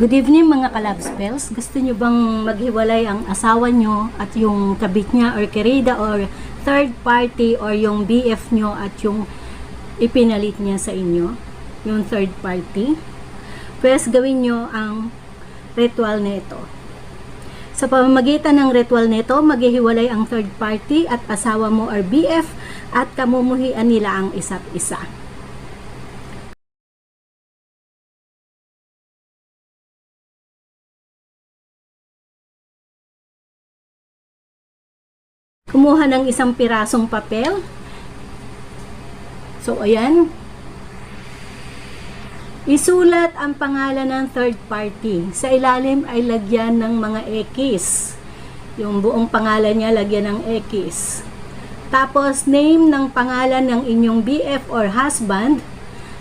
Good evening mga kalab spells. Gusto nyo bang maghiwalay ang asawa nyo at yung kabit niya or kerida or third party or yung BF nyo at yung ipinalit niya sa inyo? Yung third party? Pwes gawin nyo ang ritual nito. Sa pamamagitan ng ritual nito, maghihiwalay ang third party at asawa mo or BF at kamumuhian nila ang isa't isa. Kumuha ng isang pirasong papel. So, ayan. Isulat ang pangalan ng third party. Sa ilalim ay lagyan ng mga X. Yung buong pangalan niya lagyan ng X. Tapos, name ng pangalan ng inyong BF or husband.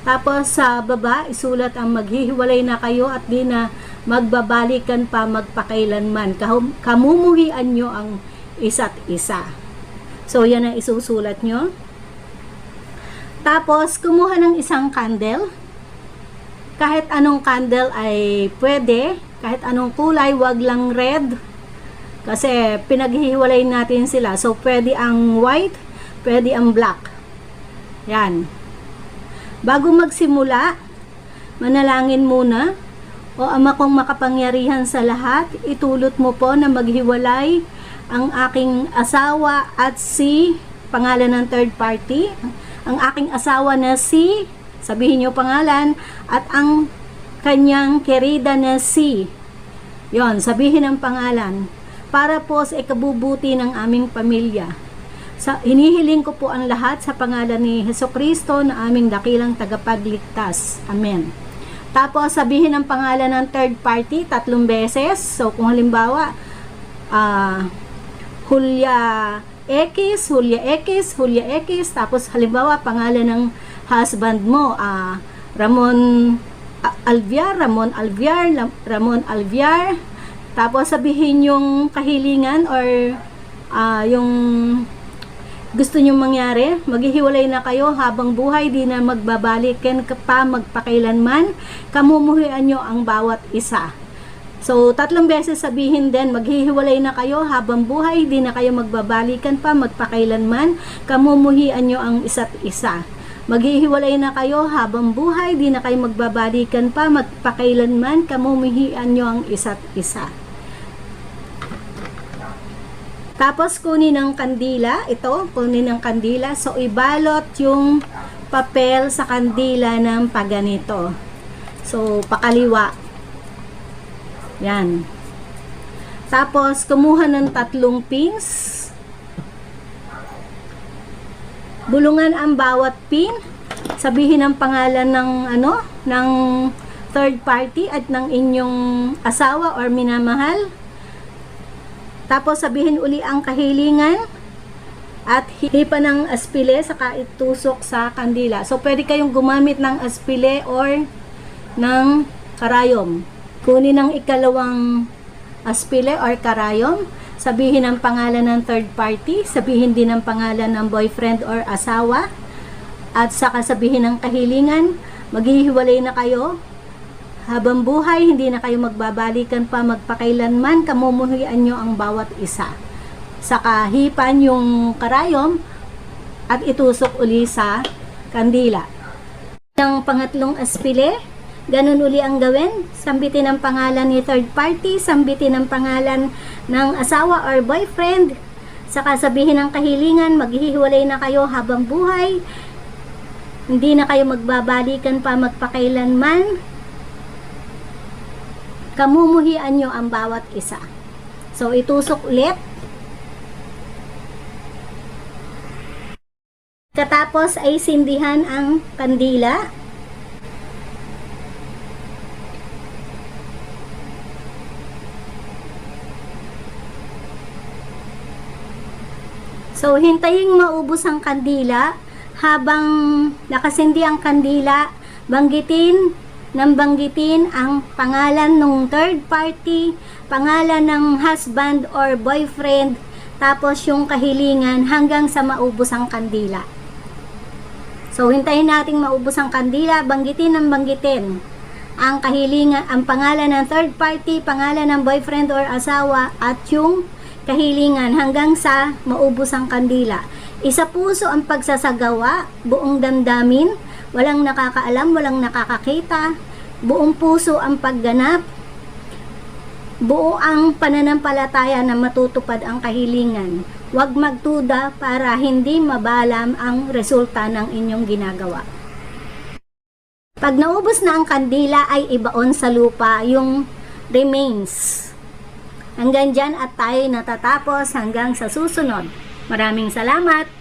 Tapos, sa baba, isulat ang maghihiwalay na kayo at di na magbabalikan pa magpakailanman. Kamumuhian nyo ang isa't isa. So, yan ang isusulat nyo. Tapos, kumuha ng isang candle. Kahit anong candle ay pwede. Kahit anong kulay, wag lang red. Kasi pinaghihiwalay natin sila. So, pwede ang white, pwede ang black. Yan. Bago magsimula, manalangin muna. O Ama kong makapangyarihan sa lahat, itulot mo po na maghiwalay ang aking asawa at si pangalan ng third party. Ang aking asawa na si, sabihin niyo pangalan, at ang kanyang kerida na si. Yon, sabihin ang pangalan. Para po sa ikabubuti ng aming pamilya. Sa, hinihiling ko po ang lahat sa pangalan ni Heso Kristo na aming dakilang tagapagligtas. Amen. Tapos sabihin ang pangalan ng third party tatlong beses. So kung halimbawa, ah Julia X, Julia X, Julia X, tapos halimbawa pangalan ng husband mo, ah Ramon Alviar, Ramon Alviar, Ramon Alviar, tapos sabihin yung kahilingan or ah, yung gusto nyo mangyari, maghihiwalay na kayo habang buhay, di na magbabalikan ka pa magpakailanman, kamumuhian nyo ang bawat isa. So, tatlong beses sabihin din, maghihiwalay na kayo habang buhay, di na kayo magbabalikan pa magpakailanman, kamumuhian nyo ang isa't isa. Maghihiwalay na kayo habang buhay, di na kayo magbabalikan pa magpakailanman, kamumuhian nyo ang isa't isa. Tapos kunin ng kandila, ito, kunin ng kandila. So ibalot yung papel sa kandila ng paganito. So pakaliwa. Yan. Tapos kumuha ng tatlong pins. Bulungan ang bawat pin. Sabihin ang pangalan ng ano, ng third party at ng inyong asawa or minamahal. Tapos sabihin uli ang kahilingan at hipa ng aspile saka itusok sa kandila. So pwede kayong gumamit ng aspile or ng karayom. Kunin ang ikalawang aspile or karayom. Sabihin ang pangalan ng third party. Sabihin din ang pangalan ng boyfriend or asawa. At saka sabihin ang kahilingan. Maghihiwalay na kayo habang buhay, hindi na kayo magbabalikan pa magpakailanman, kamumuhian nyo ang bawat isa. Saka hipan yung karayom at itusok uli sa kandila. Ang pangatlong aspile, ganun uli ang gawin. Sambitin ang pangalan ni third party, sambitin ang pangalan ng asawa or boyfriend. Saka sabihin ang kahilingan, maghihiwalay na kayo habang buhay. Hindi na kayo magbabalikan pa magpakailanman kamumuhian nyo ang bawat isa. So, itusok ulit. Katapos ay sindihan ang kandila. So, hintayin maubos ang kandila habang nakasindi ang kandila, banggitin nang banggitin ang pangalan ng third party, pangalan ng husband or boyfriend, tapos yung kahilingan hanggang sa maubos ang kandila. So, hintayin nating maubos ang kandila, banggitin ng banggitin ang kahilingan, ang pangalan ng third party, pangalan ng boyfriend or asawa at yung kahilingan hanggang sa maubos ang kandila. Isa puso ang pagsasagawa, buong damdamin, walang nakakaalam, walang nakakakita, buong puso ang pagganap, buo ang pananampalataya na matutupad ang kahilingan. Huwag magtuda para hindi mabalam ang resulta ng inyong ginagawa. Pag naubos na ang kandila ay ibaon sa lupa yung remains. Hanggang dyan at tayo natatapos hanggang sa susunod. Maraming salamat!